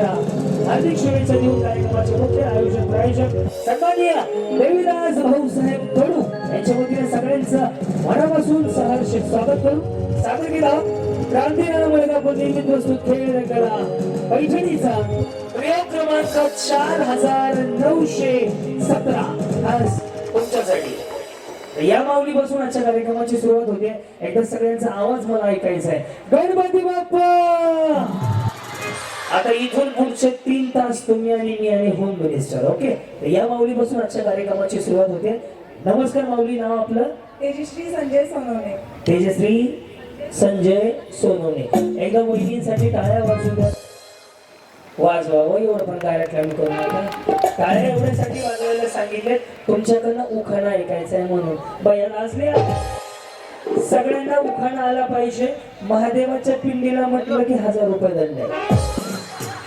शुभेच्छा हार्दिक शुभेच्छा देऊन कार्यक्रमाचे मुख्य आयोजक प्रायोजक सन्माननीय देवीदास भाऊसाहेब कडू यांच्या वतीने सगळ्यांचं मनापासून सहर्ष स्वागत करू. सादर केला क्रांतीनामुळे आपण नेहमी प्रस्तुत खेळ रंगला पैठणीचा प्रयोग क्रमांक चार हजार नऊशे सतरा. आज तुमच्यासाठी. या माऊली बसून आजच्या कार्यक्रमाची सुरुवात होते. एकदा सगळ्यांचा आवाज मला ऐकायचा आहे. गणपती बाप्पा! आता इथून पुढचे तीन तास तुम्ही आणि मी आणि होम मिनिस्टर ओके? या माऊली बसून आजच्या कार्यक्रमाची सुरुवात होते. नमस्कार माऊली नाव आपलं? तेजश्री संजय सोनवणे. तेजश्री संजय सोनवणे. एकदा मुलगींसाठी टाळ्या वाजू द्या. वाजवा व एवढं पण कार्यक्रम करू नका. टाळ्या एवढ्यासाठी वाजवायला सांगितले तुमच्याकडनं उखाणा ऐकायचा आहे म्हणून. बयाला असल्या सगळ्यांना उखाणा आला पाहिजे. महादेवाच्या पिंडीला म्हटलं की हजार रुपये दंड आहे.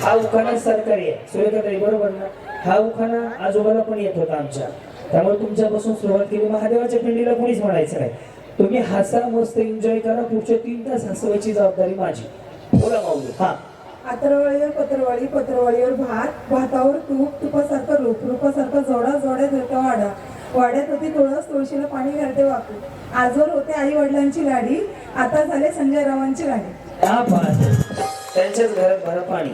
हा उखाणा सरकारी आहे. सुरेखाताई बरोबर ना? हा उखाणा आजोबाला पण येत होता आमच्या. त्यामुळे तुमच्यापासून सुरुवात केली. महादेवाच्या पिंडीला कोणीच म्हणायचं नाही. तुम्ही हसा मस्त एन्जॉय करा. पुढचे तीन तास हसवायची जबाबदारी माझी. बोला माऊली. हा. आतरवाळीवर पत्रवाळी पत्रवाळीवर भात भातावर तूप तुपासारखं रूप रूपासारखं जोडा जोड्यात होता वाडा. वाड्यात होती तुळस तुळशीला पाणी घालते वाकू आजवर होते आई वडिलांची लाडी आता झाले संजय रावांची गाडी. त्यांच्याच घरात भरा पाणी.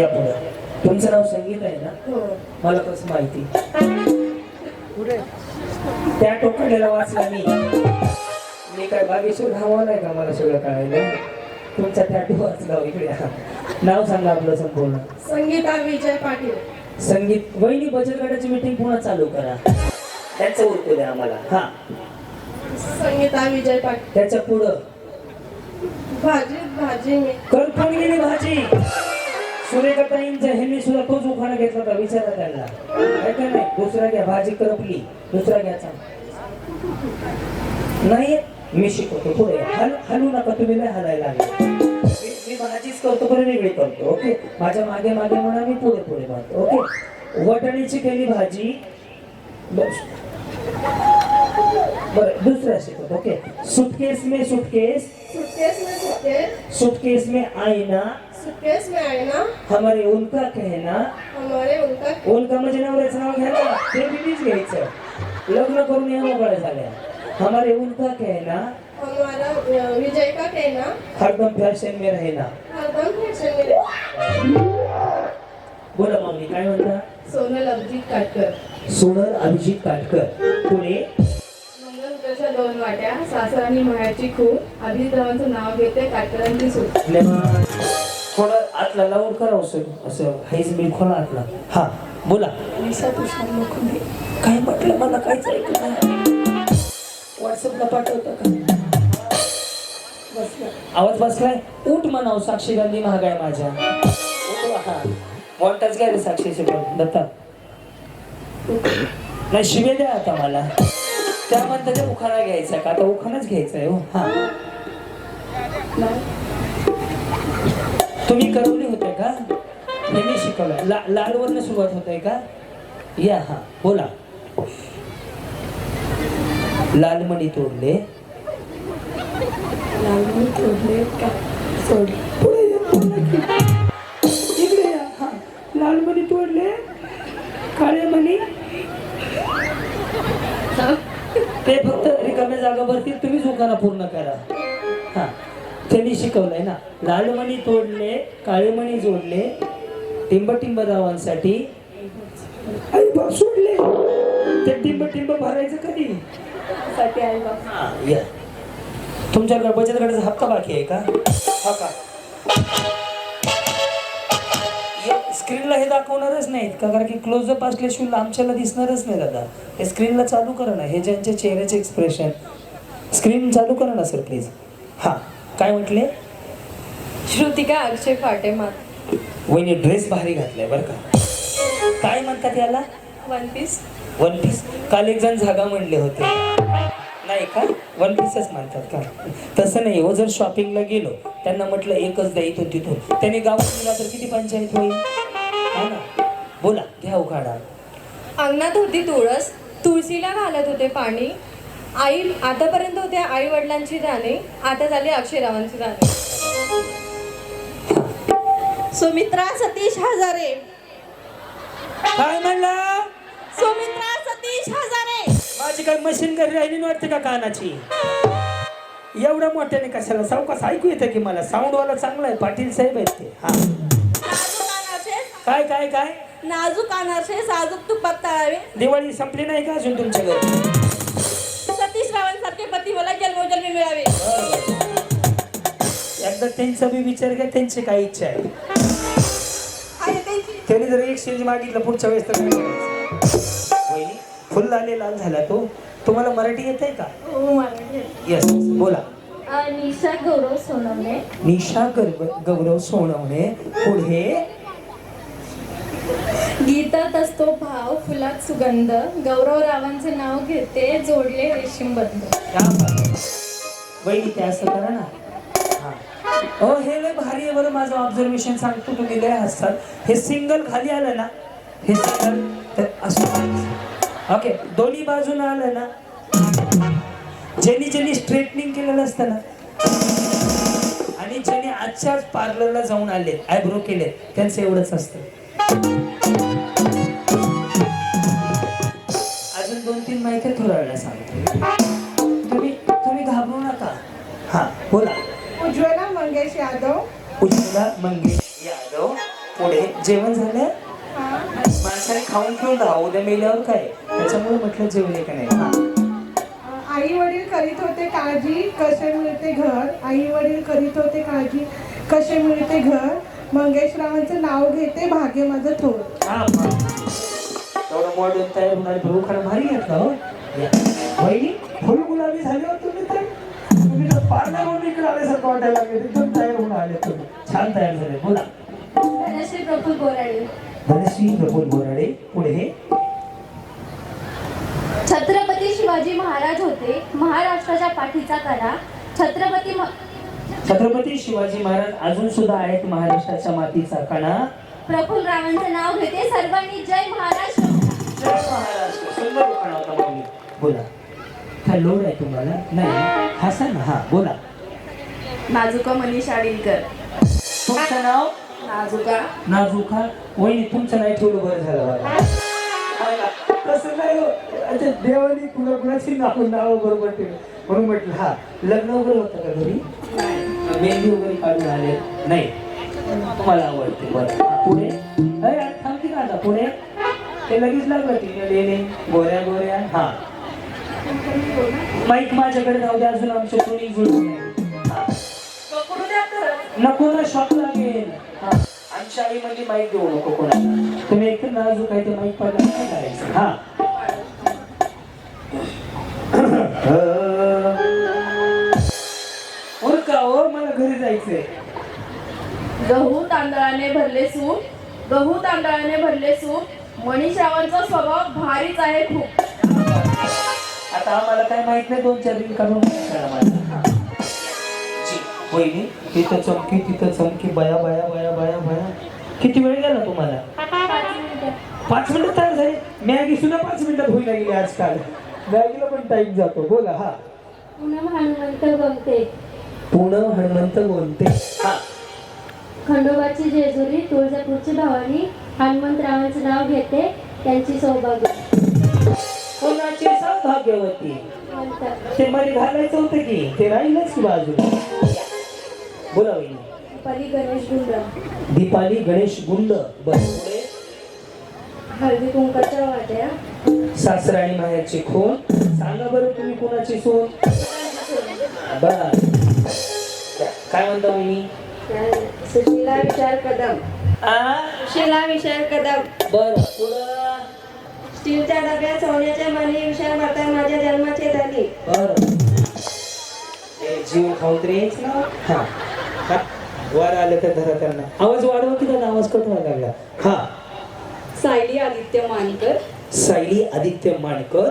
या पुढे. तुमचं नाव संगीत आहे ना? हो. मला कसं माहिती. त्या टोकाड्याला वाचला मी. मी काय बागेश्वर धावलाय का मला सगळं कळायला? तुमचा टॅटू वाचला हो, इकडे. नाव सांगा आपलं संपूर्ण. संगीता विजय पाटील. संगीत. वहिनी बचत गटाची मीटिंग पुन्हा चालू करा. त्यांचं उरकू द्या आम्हाला. हा. संगीता विजय पाटील. त्याच्या पुढं. भाजी भाजी मी. करपून गेली भाजी सूर्यकताईंच्या ह्यांनी सुद्धा तोच उखाणा घेतला होता विचारा त्यांना. आहे का नाही दुसरा घ्या भाजी करपली दुसरा घ्याचा नाही मी शिकवतो पुढे हल हलू नका तुम्ही नाही हलायला लागले. मी मी भाजीच करतो बरं वेगळी करतो ओके? माझ्या मागे मागे म्हणा मी पुढे पुढे म्हणतो ओके? वटाण्याची केली भाजी. बस. बरं दुसरा शिकवतो ओके. सुटकेस में सुटकेस. सुटकेस में सुटकेस. सुटकेस में आईना. सुटकेस में आईना. हमारे उनका कहना. हमारे उनका उनका म्हणजे नवऱ्याचं नाव घ्यायला. ते बिलीच घ्यायचं. लग्न करून या मोकळ्या झाल्या. हमारे उनका कहना. हमारा विजय का कहना. हरदम फॅशन में रहना. हरदम फॅशन में बोला माऊली काय म्हणता? सोनल अभिजित काटकर. सोनल अभिजित काटकर. पुणे वाट्या. सासर आणि मायाची खूप अभिजितरावांचं नाव घेते काटकरांची सूट थोडं आतला लावून करावं सर असं हाईच मी खोला आतला. हा बोला. निशा तुषार मुखुंदे काय म्हटलं? मला काहीच ऐकलं नाही. व्हॉट्सअपला पाठवता का? बसलं. आवाज बसलाय? उठ म्हणाव साक्षी गांधी महाग आहे माझ्या मॉन्टाच घ्या रे साक्षीचे पण दत्ता. नाही शिवे द्या आता मला. त्या म्हणतात उखाणा घ्यायचा का? आता उखाणाच घ्यायचा आहे हो. हा. तुम्ही करवले होते का? हे मी शिकवलं. ला लालवरनं सुरुवात होते का? या हा. बोला. लालमणी तोडले. लालमणी तोडले का. इकडे हा. लालमणी तोडले. काळे मणी. ते फक्त रिकाम्या जागा भरतील तुम्हीच उखाणा पूर्ण करा. हा. त्यांनी शिकवलंय ना. लालमणी तोडले काळे मणी जोडले टिंब टिंब रावांसाठी. आई बाप सोडले. ते टिंब टिंब भरायचं कधी? साठी आई बाप हा या. तुमच्याकडे बचत गटाचा हप्ता बाकी आहे का? हा का? स्क्रीनला हे दाखवणारच नाहीत का? कारण की क्लोजअप असल्याशिवाय लांबच्याला दिसणारच नाही दादा. हे स्क्रीनला चालू करा ना. हे ज्यांच्या चेहऱ्याचे एक्सप्रेशन स्क्रीन चालू करा ना सर प्लीज हा. काय म्हटले? श्रुतिका अक्षय फाटे मात वहिनी ड्रेस भारी घातलाय बरं का. काय म्हणतात याला? वन पीस वन पीस काल एक जण जागा म्हणले होते. नाही का? वन पीसच म्हणतात का? तसं नाही. हो जर शॉपिंगला गेलो त्यांना म्हटलं एकच द्या इथून तिथून. त्यांनी गावात दिला तर किती पंचायत होईल? हा ना. बोला घ्या उखाडा. अंगणात होती तुळस तुळशीला घालत होते पाणी. आई आतापर्यंत होत्या आई वडिलांची राणे आता झाली अक्षयरावांची राणे सुमित्रा सतीश हजारे. काय म्हणला? सुमित्रा सतीश हजारे. माझी काय मशीन घरी राहिली नव्हती का कानाची? एवढ्या मोठ्याने कशाला सावकाश ऐकू येतं की मला? साऊंड वाला चांगला आहे पाटील साहेब आहेत ते. हा. काय काय काय? नाजूक अनारसे साजूक तुपात तळावे. दिवाळी संपली नाही का अजून तुमच्या घरी? सतीश रावांसारखे पती मला जन्मोजन्मी मिळावे. एकदा त्यांचा बी विचार घ्या त्यांची काय इच्छा आहे? आहे त्यांची. त्यांनी जर एक्सचेंज मागितलं पुढच्या वेळेस तर काय करायचं? वहिनी फुल आले लाल झाला तो. तुम्हाला मराठी येत आहे का? हो मला येस बोला. निशा गौरव सोनवणे. निशा गर्व गौरव सोनवणे. पुढे गीतात असतो भाव फुलात सुगंध. गौरव रावांचे नाव घेते जोडले रेशीम बंद. वहिनी ते असं करा ना. हा. अहो हे लय भारी आहे बरं माझं ऑब्झर्वेशन सांगतो तुम्ही लय हसतात. हे सिंगल खाली आलं ना हे सिंगल तर असं. ओके दोन्ही बाजून आलं ना ज्यांनी ज्यांनी स्ट्रेटनिंग केलेलं असतं ना आणि ज्यांनी आजच्याच पार्लरला जाऊन आले आयब्रो केले त्यांचं एवढंच असतं. दोन तीन माहिती वेळा सांगतो. तुम्ही तुम्ही घाबरू नका. हा बोला. उज्ज्वला मंगेश यादव. उज्ज्वला मंगेश यादव. पुढे जेवण झालं? माणसाने खाऊन पिऊन राहा. उद्या मेल्यावर काय? त्याच्यामुळे म्हटलं जेवले का नाही. हा. आई वडील करीत होते काळजी कसे मिळते घर? आई वडील करीत होते काळजी कसे मिळते घर? मंगेशरावांचं नाव घेते भाग्य माझं थोर एवढं मॉडर्न तयार होणार भाऊ खरं भारी घेतला हो. वहिनी फुल गुलाबी झाले हो तुम्ही तर. तुम्ही तर पार्लरवरून इकडे आल्यासारखं वाटायला लागले. एकदम तयार होऊन आले तुम्ही. छान तयार झाले. बोला. धनश्री प्रफुल बोराडे. धनश्री प्रफुल बोराडे. पुढे छत्रपती शिवाजी महाराज होते. महाराष्ट्राच्या पाठीचा कणा. छत्रपती छत्रपती शिवाजी महाराज अजून सुद्धा आहेत महाराष्ट्राच्या मातीचा कणा. प्रफुल्ल रावांचं नाव घेते. सर्वांनी जय महाराष्ट्र. जय महाराष्ट्र. सुंदर होता माऊली बोला. लोड आहे तुम्हाला? नाही. हसा ना हा बोला. नाजुका मनीष आडिलकर. तुमचं नाव? नाजुका. नाजुका. वहिनी तुमचं नाही ठेवलं बरं झालं बघा. तसं नाही हो. अच्छा, देवानी कुणा कुणाची नाव नाव बरोबर ठेवलं. म्हणून म्हटलं हा लग्न वगैरे होतं का घरी? मेहंदी वगैरे काढून आले. नाही. मला आवडते. बरं. पुढे. अरे आज का आता पुढे. ते लगेच लागलं तिने लेणे गोऱ्या गोऱ्या. हा. माईक माझ्याकडे जाऊ द्या अजून आमच्या कोणी जुळून नको ना शॉक लागेल. हा. आमच्या आई म्हणजे माईक देऊ नको कोणाला. तुम्ही एक नाजूक काही ते माईक पडला काय करायचं? हा. का हो मला घरी जायचंय. गहू तांदळाने भरले सूप. गहू तांदळाने भरले सूप. मनीष रावांचा स्वभाव भारीच आहे खूप. आता आम्हाला काय माहीत नाही दोन चार दिन काढून. हा. वहिनी तिथं चमकी तिथं चमकी बया बया बया बया बया. किती वेळ गेला तुम्हाला? पाच मिनिटं तयार झाली. मॅगी सुद्धा पाच मिनिटात होईना गेली आजकाल. मॅगीला पण टाइम जातो. बोला हा. पूनम हनुमंत गमते पुणे हनुमंत बोलते हा. खंडोबाची जेजुरी तुळजापूरची भवानी हनुमंतरावांचं नाव घेते त्यांची सौभाग्य. कोणाची सौभाग्यवती? ते मध्ये घालायचं होतं की? ते राहीलच की बाजूला? बोला वहिनी. पली गणेश गुंड. दीपाली गणेश गुंड. बस हळदी कुंकाच्या वाट्या. सासरा आणि माहेरची खून सांगा बरं तुम्ही कोणाची सून बर. काय म्हणता वहिनी? सुशीला विशाल कदम. आ? सुशीला विशाल कदम. बर पुढं? स्टीलच्या डब्यात सोन्याच्या मणी विशाल माता माझ्या जन्माचे झाली बर. ए, जीव खाऊन तरी यायचं ना? हा. हा. वर आलं तर धरा त्यांना. आवाज वाढवा की दादा आवाज कट व्हायला लागला. हा. सायली आदित्य मानकर सायली आदित्य मानकर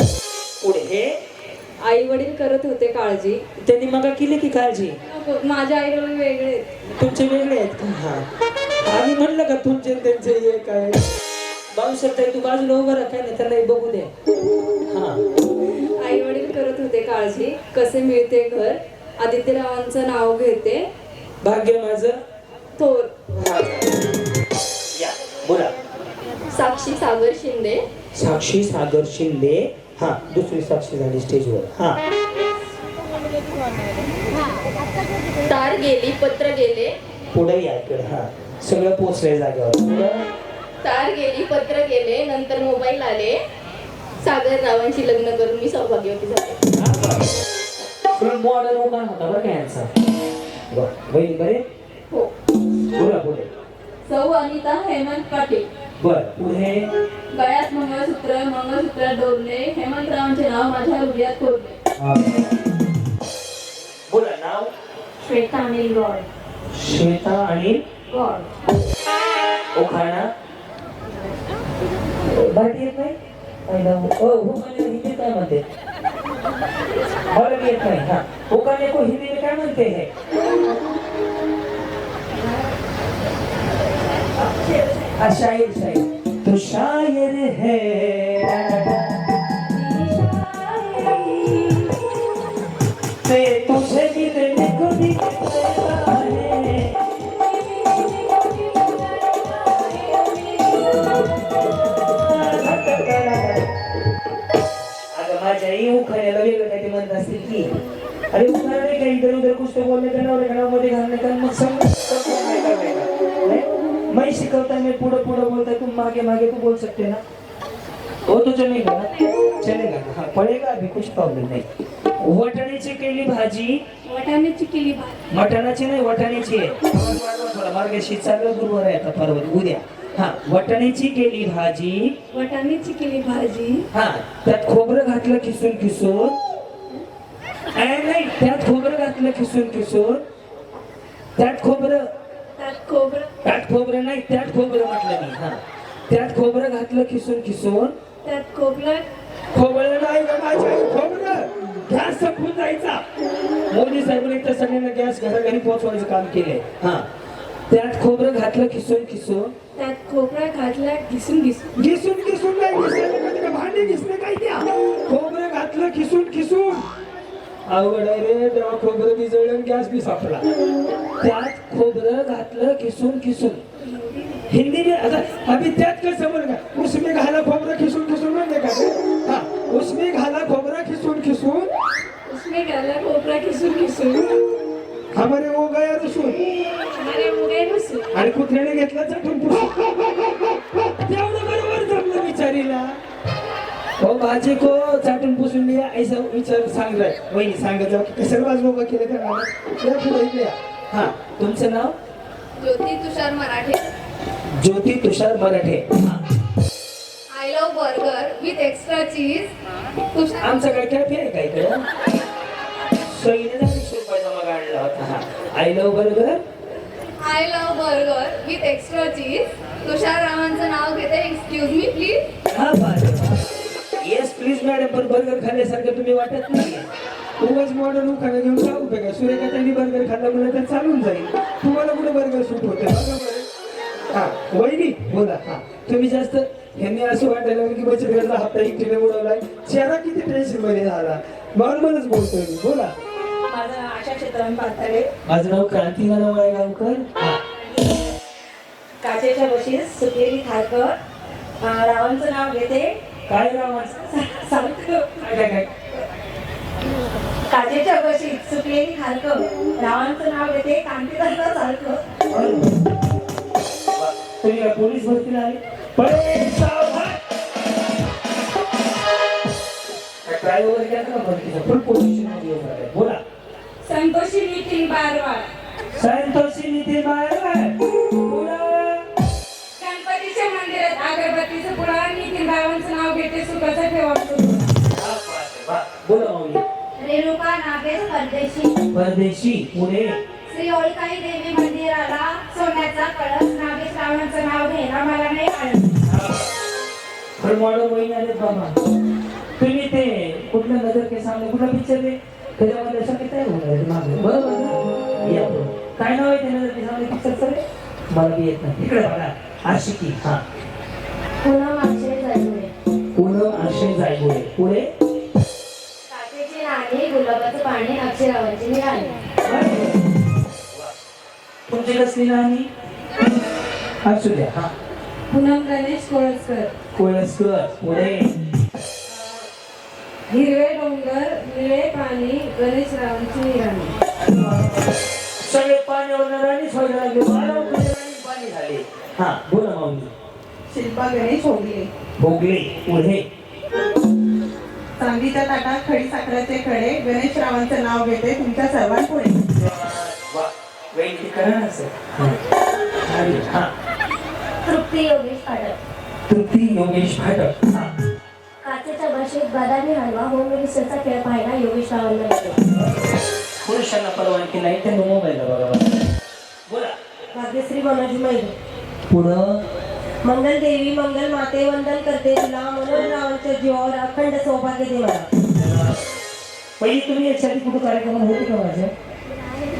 पुढे आई वडील करत होते काळजी. त्यांनी मग केली की काळजी? माझ्या आई वडील वेगळे तुमचे वेगळे आहेत का? हा. आम्ही म्हणलं का तुमचे आणि त्यांचे हे काय? भाऊसाहेब ताई तू बाजूला उभं राहा काय नाही त्यांना हे बघू दे. हा. आई वडील करत होते काळजी. कसे मिळते घर? आदित्यरावांचं नाव घेते. भाग्य माझं. थोर. हा. साक्षी सागर शिंदे. साक्षी सागर शिंदे. हा दुसरी साक्षी झाली स्टेजवर हा. तार गेली पत्र गेले. पुढे या इकडे हा. सगळं पोचलंय जागेवर. पुढं? तार गेली पत्र गेले नंतर मोबाईल आले. सागर रावांशी लग्न करून मी सौभाग्यवती झाले. मॉडल उकान होता बरं काय यांचा. बरं बहिणी बरे? हो. बोला पुढे. सौ अनिता हेमंत पाटील. बर. पुढे गळ्यात मंगळसूत्र मंगळसूत्र डोरले हेमंतरावांचे नाव माझ्या हृदयात कोरले. बोला नाव? श्वेता अनिल गौड श्वेता आणि गौड ओखाणा मराठी येत नाही? पहिला हो हो म्हणजे हिंदी काय म्हणते? मराठी येत नाही हा. ओखाणे को हिंदी में काय म्हणते है? शायर शायर। तो शायर है। ते तुझे मिलने को निकला है। अगं माझ्या आई उखाण्याला वेगळं काही म्हणत असतील की। अरे उखाणा नाही का इधर उधर कुछ तो बोलने का नवरे मध्ये घालणे का मग समज मैं शिकवता मैं पुढं पुढं बोलता तुम मागे मागे तू बोल सकते ना? हो तो चलेगा ना? चलेगा। हाँ पड़ेगा अभी कुछ प्रॉब्लेम नाही। वटाण्याची केली भाजी? वटाण्याची केली भाजी. मटणाची नाही वटाण्याची आहे. वाढवा थोडा मार्गशी चांगलं गुरुवार आहे आता पर्वत उद्या. हा वटाण्याची केली भाजी? वटाण्याची केली भाजी. हा त्यात खोबरं घातलं किसून किसून ए, नाही त्यात खोबरं घातलं किसून किसून त्यात खोबरं त्यात खोबरं? नाही त्यात खोबरं म्हटलं मी हा. त्यात खोबरं घातलं किसून किसून त्यात खोबरं? खोबरं नाही गं माझ्या आई, खोबरं. गॅस संपून जायचा. मोदी साहेबांनी तर सगळ्यांना गॅस घरोघरी पोहोचवायचं काम केलंय हा. त्यात खोबरं घातलं किसून किसून त्यात खोबरा घातला घिसून घिसून घिसून घिसून नाही का भांडे घिसले काय त्या? खोबरं घातलं खिसून खिसून. अवघड आहे रे तेव्हा खोबरं भिजवलं गॅस बी सापला त्यात खोबरं घातलं किसून किसून हिंदी में आता अभी त्यात काय समज का उसमें घाला खोबरं खिसून खिसून म्हणते का? हा उसमें घाला खोबरं खिसून खिसून. उसमें घाला खोबरा खिसून खिसून. हमारे वो गया रसून. हमारे मुगे घुसून आणि कुत्र्याने घेतला चटून पुसून. हो भाजी को चाटून पुसून लिया ऐसा विचार सांग रहा है वहिनी सांगत जाऊ की कशाला वाजवा उभा केलं त्या नावाला या पुढे इकडे या. हा तुमचं नाव? ज्योती तुषार मराठे. ज्योती तुषार मराठे. हा. I love burger with extra cheese Tushar आमचा काय कॅफे आहे का इकडं? सोयीने वीस रुपयाचा मग आणला होता. हा. I love burger I love burger with extra cheese Tushar रावांचं नाव घेते. एक्सक्यूज मी प्लीज हा बरं येस प्लीज मॅडम पण बर्गर खाल्ल्यासारखं तुम्ही वाटत नाही. उगाच मॉडर्न उखाणं घेऊन काय उपयोग आहे? त्यांनी बर्गर खाल्ला म्हणलं तर चालून जाईल. तुम्हाला कुठे बर्गर सूट होते बघा बरं. हा वहिनी बोला. हा तुम्ही जास्त ह्यांनी असं वाटायला लागलं की बचत गटला हप्ता एकटीने उडवलाय चेहरा किती टेन्शनमध्ये झाला. नॉर्मलच बोलतोय मी. बोला. माझं आशा नाव क्रांती नारायण गावकर. काचेच्या बशीत सुटलेली खारकर. रावांचं नाव घेते. काय? सांगतो काचेच्या बशीत सुटलेली खारकर रावांचं नाव घेते कांतीदासा सारखं वा, तुम्ही काय पोलीस भरतीला वगैरे भरतीचा? पोझिशनमध्ये येऊन राहिले. बोला. संतोषी नितीन बारवाड. संतोषी निधी मायवाड अगरबत्तीचं पुढं नितीन रावांचं नाव घेते सुखाचं ठेवा. बोला माऊली रेणुका नागेश परदेशी. परदेशी पुणे. श्री ओळखाई देवी मंदिराला सोन्याचा कळस नागेश रावांचं नाव घ्यायला मला नाही आलं. पण मॉडल वहिनी आलेत बाबा. तुम्ही ते कुठलं नजर के सामने कुठला पिक्चर ते त्याच्यामध्ये असं किती आहे होणार आहे मागे? बरोबर ना? या पुढं. काय नाव आहे ते नजर के सामने पिक्चर सर मला बी येत नाही. इकडे बघा. आशिकी. हा. पुन्हा मागचे जायचे पूनम आशय जायगुडे पुढे? काचेची राणी गुलाबाचं पाणी अक्षरावांची निराणी तुमची कसली नाही असू द्या हा. पूनम गणेश कोळसकर. कोळसकर पुढे. हिरवे डोंगर निळे पाणी गणेश रावांची निराणी सगळे पाण्यावर राणी. राणी पाणी झाले. हा बोला माऊली. शिल्पा गणेश होगले भोगले पुढे चांदीच्या ताटात खडी साखराचे खडे गणेश रावांचं नाव घेते तुमच्या सर्वांपुढे. हा. तृप्ती योगेश पाठक तृप्ती योगेश भाटक हा. काचेच्या भाषेत बदामी हलवा होम मिनिस्टरचा खेळ पाहायला योगेश रावांना येतो. पुरुषांना परवानगी नाही त्यांनी मोबाईलला बघा. बोला. भाग्यश्री मनोज मैल पुढं मंगल देवी मंगल माते वंदन करते तुला मनोज रावांच्या जीवावर अखंड सौभाग्य दे मला. पहिली तुम्ही याच्या आधी कुठं कार्यक्रम होते का माझ्या?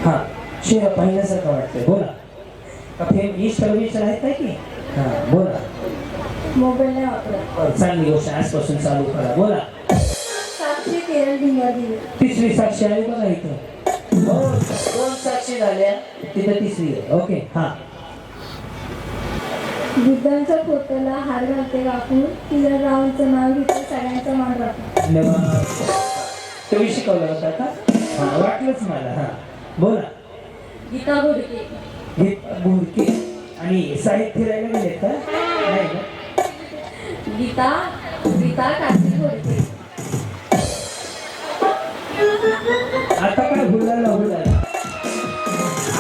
हा शेरा पाहिल्यासारखं वाटतंय. बोला. का फेम ईस्ट परमेश्वर आहेत काय की? हा बोला. मोबाईल चांगली गोष्ट आजपासून चालू करा. बोला. साक्षी तिसरी साक्षी आहे बघा इथं. दोन साक्षी झाल्या. तिथं तिसरी आहे. ओके हा. बुद्धांच्या फोटोला हार घालते वापरून किरण रावांचं नाव घेते सगळ्यांचा मान राखून धन्यवाद तुम्ही शिकवलं होता का? हा वाटलंच मला हा. बोला. गीता घोडके गीत गुडके आणि साहित्य फिरायला गेले का नाही ना गीता गीता काशी घोडके आता काय हुलाला हुलाला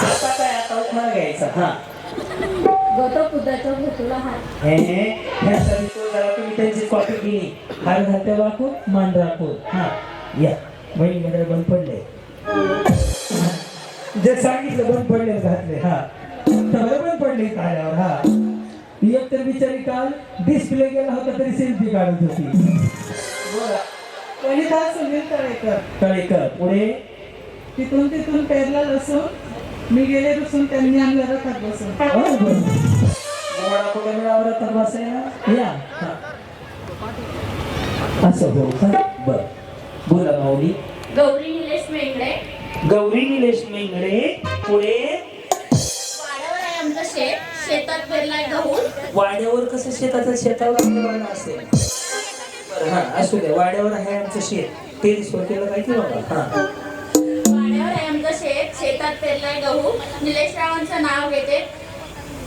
आता काय आता उखाणा घ्यायचा हा. गौतम बुद्धाच्या फोटोला हार हे ह्यासाठी तो जरा तुम्ही त्यांची कॉपी केली हार घालते वाकून मान राखून हा या. बहीणमध्ये बंद पडले. जे सांगितलं बंद पडले घातले हा. तर बंद पडले आल्यावर हा? एक तर बिचारी काल डिस्प्ले गेला होता तरी सेल्फी काढत होती. बोला. वनिता सुनील तळेकर? तळेकर. पुढे? तिथून तिथून पेरला लसून मी गेले रुसून त्यांनी आणलं रथात बसून हो, बसायला या. हा. असं हो. का बर. बोला माऊली. गौरी निलेश गौरी निलेश मेंगडे पुढे. वाड्यावर आहे आमचं शेत. शेतात पेरलाय गहू. वाड्यावर कसं शेताचं? शेतावर असेल. बरं हा असू द्या वाड्यावर आहे आमचं शेत. ते स्वतःला काय की बाबा. हा. शेतात पेरलाय गहू. निलेश रावांचं नाव घेते.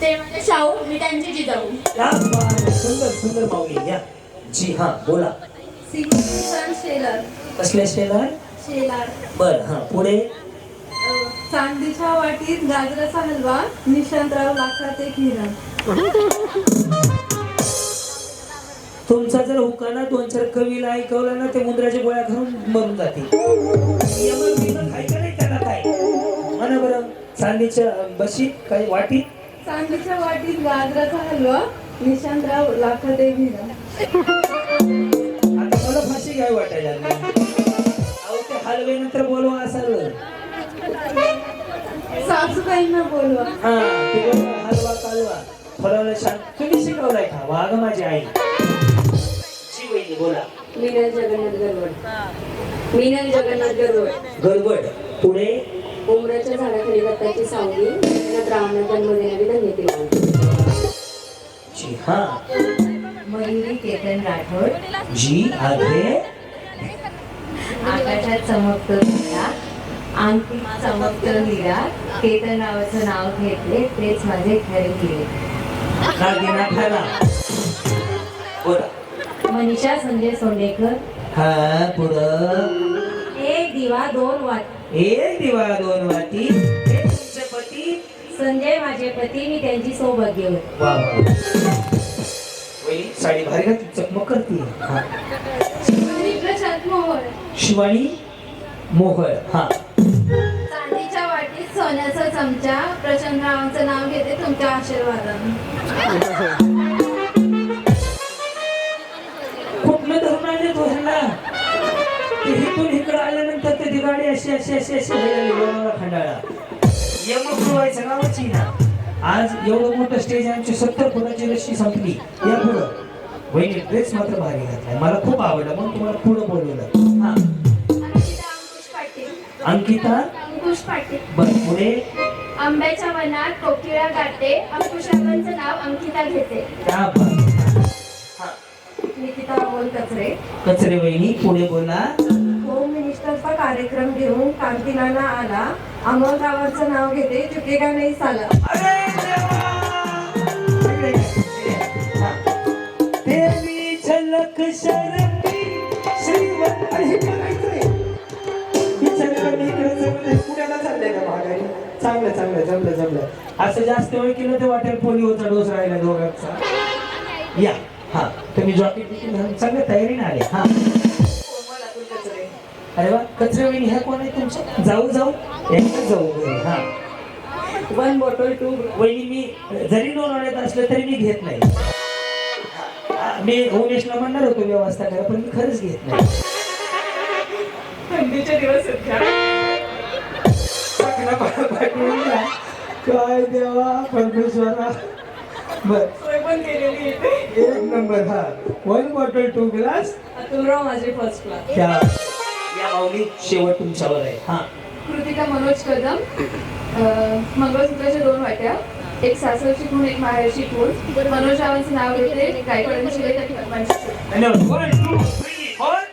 ते म्हणजे शाहू. मी त्यांची जिजाऊ. या बात, सुंदर सुंदर माऊली या जी हा बोला. सिंगसन शेलर. कसल्या शेलार? शेलार. बर हा पुढे? चांदीच्या वाटीत गाजराचा हलवा निशांतराव लाखात एक हिरण तुमचा जर हुकाना दोन चार कवीला ऐकवला ना ते मुंद्राच्या गोळ्या घालून मरून जाते यमन काय म्हणा बरं चांदीच्या बशीत काय वाटी चांदीच्या वाटीत गाजराचा हलवा निशांतराव लाखात एक हिरण आता मला फाशी घ्यावी वाटायला लागली. अहो ते हलवे नंतर बोलवा असाल. सासूबाईंना बोलवा. हा ते बोलवा, हलवा कालवा. फळवलं शांत तुम्ही शिकवलाय का? वाघ माझी आई. जी वहिनी बोला. मीनल जगन्नाथ गरवड. मीनल जगन्नाथ गरवड. गडबड पुढे उमराच्या झाडाखाली दत्ताची सावली जन्म देणारी धन्य जी हा. मयुरी केतन राठोड. जी आगे आकाशात चमकतो तारा अंकित चमकतो हिरा. केतन नावाचं नाव घेतले तेच माझे खरे बोला. मनीषा संजय सोंडेकर. हा पुढं एक दिवा दोन वाट. एक दिवा दोन वाटी. हे तुमचे पती. संजय माझे पती मी त्यांची वा वा. वहिनी साडी भारी घातली चकमक करते. हा. प्रशांत मोहोळ. शिवानी मोहळ हा. चांदीच्या वाटीत सोन्याचा चमचा. प्रशांत रावांचं नाव घेते तुमच्या आशीर्वादाने. कुठनं धरून आणले तो ह्यांना गाडी अशी अशी अशी अशी. व्हायला लोणावळा खंडाळा. यमक जुळवायचं नावाची ना आज एवढं मोठं स्टेज आमची सत्तर फुटाची रस्सी संपली. या पुढं. वहिनी ड्रेस मात्र भारी घातलाय. मला खूप आवडला. म्हणून तुम्हाला पुढं बोलवलं. हा. अंकिता? अंकुश पाटील. अंकिता अंकुश पाटील बर पुढे? आंब्याच्या वनात कोकिळा गाते. अंकुशाबांचं नाव अंकिता घेते. हा. निकिता अमोल कचरे. कचरे वहिनी पुढे बोला. कार्यक्रम घेऊन कांतीनाना आला. अमोल अमोलरावांचं नाव घेते चुकेगा नाही साला हे का चांगलं चांगलं जमलं जमलं. असं जास्त वेळ केलं तर वाटेल पोलिओचा डोस राहिला दोघांचा. या. हा तुम्ही जॉकेट बिकेट चांगल्या तयारीने आले. हा. अरे वा कचरे वहिनी ह्या कोण आहे तुमच्या? जाऊ जाऊ. एकच जाऊ हा. वन बॉटल टू वहिनी मी जरी लोणावळ्यात असलं तरी मी घेत नाही. मी उमेशला म्हणणार होतो व्यवस्था करा पण मी खरंच घेत नाही. थंडीचे दिवस. काय देवा परमेश्वरा. बर. एक नंबर हा. One bottle two glass Atulrao माझे फर्स्ट क्लास या माऊली शेवट तुमच्यावर आहे. हा. कृतिका मनोज कदम अं, मंगळसूत्राच्या दोन वाट्या एक सासरची खूण एक माहेरची खूण मनोज रावांचं नाव घेते गायकवाडांची. धन्यवाद.